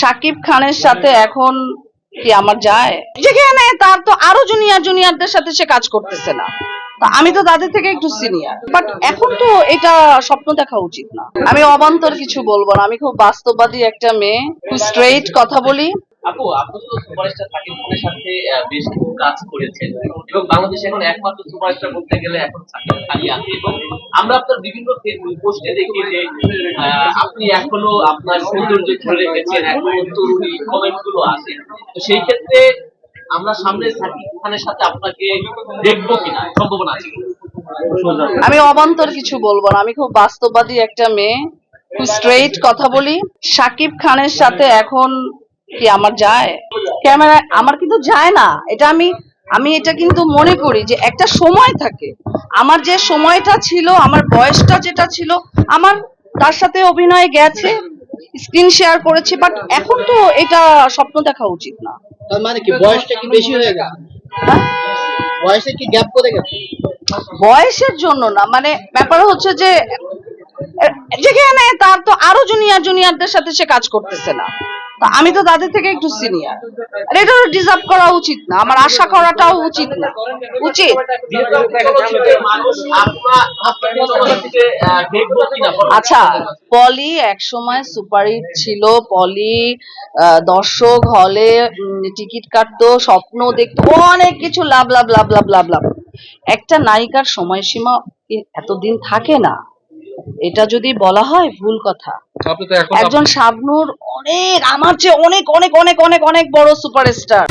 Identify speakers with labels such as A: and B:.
A: সাকিব খানের সাথে এখন কি আমার যায়? যেখানে তার তো আরও জুনিয়র জুনিয়রদের সাথে সে কাজ করতেছে না। আমি তো তাদের থেকে একটু সিনিয়র বাট এখন তো এটা স্বপ্ন দেখা উচিত না। আমি অবান্তর কিছু বলব না। আমি খুব বাস্তববাদী একটা মেয়ে। স্ট্রেইট কথা বলি।
B: আপু, আপনি তো সুপারস্টার সাকিব সাথে বেশ কিছু কাজ করেছেন এবং বাংলাদেশে এখন একমাত্র সুপারস্টার বলতে গেলে এখন আছে। এবং আমরা আপনার বিভিন্ন পোস্টে দেখি যে আপনি এখনও আপনার সৌন্দর্য ধরে রেখেছেন, এখনও তরুণী কমেন্টগুলো আসে তো সেই ক্ষেত্রে আমরা সামনে সাকিব খানের সাথে আপনাকে দেখব কিনা? সম্ভাবনা আছে
A: আমি অবান্তর কিছু বলব না। আমি খুব বাস্তববাদী একটা মেয়ে। স্ট্রেইট কথা বলি। সাকিব খানের সাথে এখন কি আমার যায়? ক্যামেরা আমার কিন্তু যায় না। এটা আমি আমি এটা কিন্তু মনে করি যে একটা সময় থাকে। আমার যে সময়টা ছিল আমার বয়সটা যেটা ছিল আমার তার সাথে অভিনয় গেছে স্ক্রিন শেয়ার করেছি বাট এখন তো এটা স্বপ্ন দেখা উচিত না।
C: তার মানে কি বয়সটা কি বেশি হয়ে গেছে?
A: হ্যাঁ?
C: কি গ্যাপ করে গেছে?
A: বয়সের জন্য না মানে ব্যাপার হচ্ছে যে যেখানে তার তো আরও জুনিয়র জুনিয়রদের সাথে সে কাজ করতেছে না। আমি তো তাদের থেকে একটু সিনিয়র এটা ডিজার্ভ করা উচিত না, আমার আশা করাটাও উচিত না। উচিত। আচ্ছা পলি এক সময় সুপারহিট ছিল, পলি দর্শক হলে টিকিট কাটতো, স্বপ্ন দেখতো, অনেক কিছু, লাভ লাভ লাভ লাভ লাভ লাভ। একটা নায়িকার সময়সীমা এতদিন থাকে না। এটা যদি বলা হয় ভুল কথা। একজন শাবনুর অনেক আমার চেয়ে অনেক অনেক অনেক অনেক অনেক বড় সুপারস্টার।